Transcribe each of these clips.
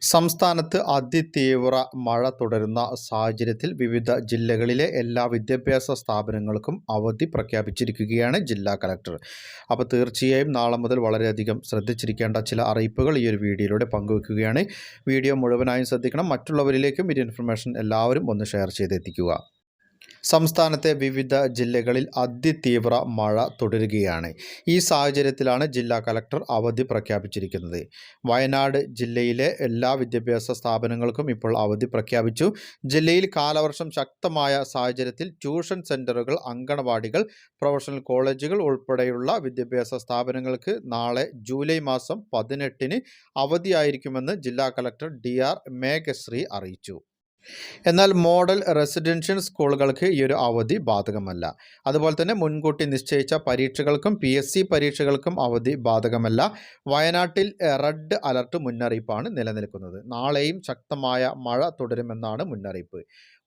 സംസ്ഥാനത്ത് അതിതീവ്ര മഴ തുടരുന്ന സാഹചര്യത്തിൽ വിവിധ ജില്ലകളിലെ എല്ലാ വിദ്യാഭ്യാസ സ്ഥാപനങ്ങൾക്കും അവധി പ്രഖ്യാപിച്ചിരിക്കുകയാണ് ജില്ലാ കലക്ടർ. അപ്പോൾ തീർച്ചയായും നാളെ മുതൽ വളരെയധികം ശ്രദ്ധിച്ചിരിക്കേണ്ട ചില അറിയിപ്പുകൾ ഈ ഒരു വീഡിയോയിലൂടെ പങ്കുവെക്കുകയാണ്. വീഡിയോ മുഴുവനായും ശ്രദ്ധിക്കണം. മറ്റുള്ളവരിലേക്കും ഈ ഇൻഫർമേഷൻ എല്ലാവരും ഒന്ന് ഷെയർ ചെയ്തെത്തിക്കുക. സംസ്ഥാനത്തെ വിവിധ ജില്ലകളിൽ അതിതീവ്ര മഴ തുടരുകയാണ്. ഈ സാഹചര്യത്തിലാണ് ജില്ലാ കലക്ടർ അവധി പ്രഖ്യാപിച്ചിരിക്കുന്നത്. വയനാട് ജില്ലയിലെ എല്ലാ വിദ്യാഭ്യാസ സ്ഥാപനങ്ങൾക്കും ഇപ്പോൾ അവധി പ്രഖ്യാപിച്ചു. ജില്ലയിൽ കാലവർഷം ശക്തമായ സാഹചര്യത്തിൽ ട്യൂഷൻ സെന്ററുകൾ അങ്കണവാടികൾ പ്രൊഫഷണൽ കോളേജുകൾ ഉൾപ്പെടെയുള്ള വിദ്യാഭ്യാസ സ്ഥാപനങ്ങൾക്ക് നാളെ ജൂലൈ മാസം പതിനെട്ടിന് അവധിയായിരിക്കുമെന്ന് ജില്ലാ കലക്ടർ ഡി ആർ മേഘശ്രീ അറിയിച്ചു. എന്നാൽ മോഡൽ റെസിഡൻഷ്യൽ സ്കൂളുകൾക്ക് ഈ ഒരു അവധി ബാധകമല്ല. അതുപോലെ തന്നെ മുൻകൂട്ടി നിശ്ചയിച്ച പരീക്ഷകൾക്കും പി എസ് സി പരീക്ഷകൾക്കും അവധി ബാധകമല്ല. വയനാട്ടിൽ റെഡ് അലർട്ട് മുന്നറിയിപ്പാണ് നിലനിൽക്കുന്നത്. നാളെയും ശക്തമായ മഴ തുടരുമെന്നാണ് മുന്നറിയിപ്പ്.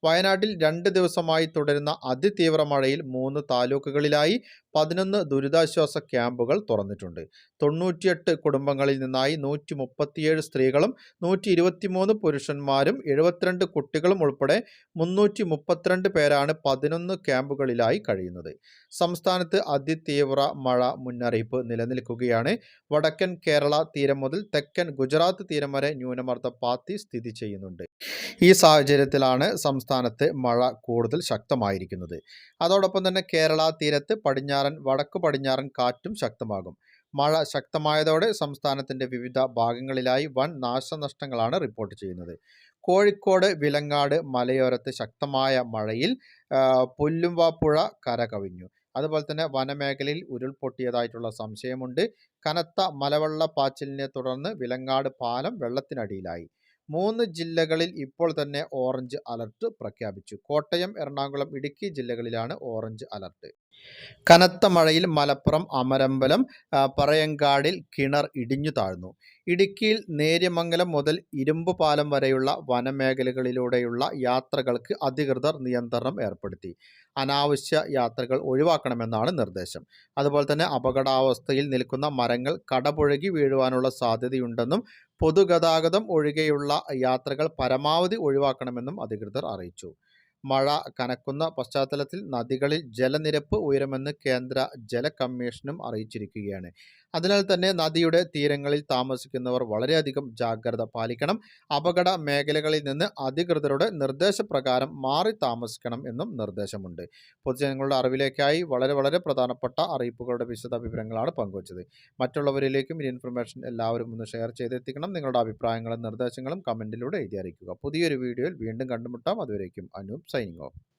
വയനാട്ടിൽ രണ്ട് ദിവസമായി തുടരുന്ന അതിതീവ്ര മഴയിൽ മൂന്ന് താലൂക്കുകളിലായി പതിനൊന്ന് ദുരിതാശ്വാസ ക്യാമ്പുകൾ തുറന്നിട്ടുണ്ട്. തൊണ്ണൂറ്റിയെട്ട് കുടുംബങ്ങളിൽ നിന്നായി നൂറ്റി മുപ്പത്തിയേഴ് സ്ത്രീകളും നൂറ്റി ഇരുപത്തിമൂന്ന് പുരുഷന്മാരും എഴുപത്തിരണ്ട് കുട്ടികളും ഉൾപ്പെടെ മുന്നൂറ്റി മുപ്പത്തിരണ്ട് പേരാണ് പതിനൊന്ന് ക്യാമ്പുകളിലായി കഴിയുന്നത്. സംസ്ഥാനത്ത് അതിതീവ്ര മഴ മുന്നറിയിപ്പ് നിലനിൽക്കുകയാണ്. വടക്കൻ കേരള തീരം മുതൽ തെക്കൻ ഗുജറാത്ത് തീരം വരെ ന്യൂനമർദ്ദ പാത്തി സ്ഥിതി ചെയ്യുന്നുണ്ട്. ഈ സാഹചര്യത്തിലാണ് സംസ്ഥാനത്ത് മഴ കൂടുതൽ ശക്തമായിരിക്കുന്നത്. അതോടൊപ്പം തന്നെ കേരള തീരത്ത് പടിഞ്ഞാറൻ വടക്കു പടിഞ്ഞാറൻ കാറ്റും ശക്തമാകും. മഴ ശക്തമായതോടെ സംസ്ഥാനത്തിന്റെ വിവിധ ഭാഗങ്ങളിലായി വൻ നാശനഷ്ടങ്ങളാണ് റിപ്പോർട്ട് ചെയ്യുന്നത്. കോഴിക്കോട് വിലങ്ങാട് മലയോരത്ത് ശക്തമായ മഴയിൽ പുല്ലുംവാപ്പുഴ കര കവിഞ്ഞു അതുപോലെ തന്നെ വനമേഖലയിൽ ഉരുൾപൊട്ടിയതായിട്ടുള്ള സംശയമുണ്ട്. കനത്ത മലവെള്ള പാച്ചിലിനെ തുടർന്ന് വിലങ്ങാട് പാലം വെള്ളത്തിനടിയിലായി. മൂന്ന് ജില്ലകളിൽ ഇപ്പോൾ തന്നെ ഓറഞ്ച് അലർട്ട് പ്രഖ്യാപിച്ചു. കോട്ടയം എറണാകുളം ഇടുക്കി ജില്ലകളിലാണ് ഓറഞ്ച് അലർട്ട്. കനത്ത മഴയിൽ മലപ്പുറം അമരമ്പലം പറയങ്കാടിൽ കിണർ ഇടിഞ്ഞു താഴ്ന്നു. ഇടുക്കിയിൽ നേര്യമംഗലം മുതൽ ഇരുമ്പുപാലം വരെയുള്ള വനമേഖലകളിലൂടെയുള്ള യാത്രകൾക്ക് അധികൃതർ നിയന്ത്രണം ഏർപ്പെടുത്തി. അനാവശ്യ യാത്രകൾ ഒഴിവാക്കണമെന്നാണ് നിർദ്ദേശം. അതുപോലെ തന്നെ അപകടാവസ്ഥയിൽ നിൽക്കുന്ന മരങ്ങൾ കടപുഴകി വീഴുവാനുള്ള സാധ്യതയുണ്ടെന്നും പൊതുഗതാഗതം ഒഴികെയുള്ള യാത്രകൾ പരമാവധി ഒഴിവാക്കണമെന്നും അധികൃതർ അറിയിച്ചു മഴ കനക്കുന്ന പശ്ചാത്തലത്തിൽ നദികളിൽ ജലനിരപ്പ് ഉയരുമെന്ന് കേന്ദ്ര ജല കമ്മീഷനും അറിയിച്ചിരിക്കുകയാണ്. അതിനാൽ തന്നെ നദിയുടെ തീരങ്ങളിൽ താമസിക്കുന്നവർ വളരെയധികം ജാഗ്രത പാലിക്കണം. അപകട മേഖലകളിൽ നിന്ന് അധികൃതരുടെ നിർദ്ദേശപ്രകാരം മാറി താമസിക്കണം എന്നും നിർദ്ദേശമുണ്ട്. പൊതുജനങ്ങളുടെ അറിവിലേക്കായി വളരെ വളരെ പ്രധാനപ്പെട്ട അറിയിപ്പുകളുടെ വിശദ വിവരങ്ങളാണ് പങ്കുവച്ചത്. മറ്റുള്ളവരിലേക്കും ഈ ഇൻഫർമേഷൻ എല്ലാവരും ഒന്ന് ഷെയർ ചെയ്തെത്തിക്കണം. നിങ്ങളുടെ അഭിപ്രായങ്ങളും നിർദ്ദേശങ്ങളും കമന്റിലൂടെ എഴുതി അറിയിക്കുക. പുതിയൊരു വീഡിയോയിൽ വീണ്ടും കണ്ടുമുട്ടാം. അതുവരേക്കും അനൂപ് サイン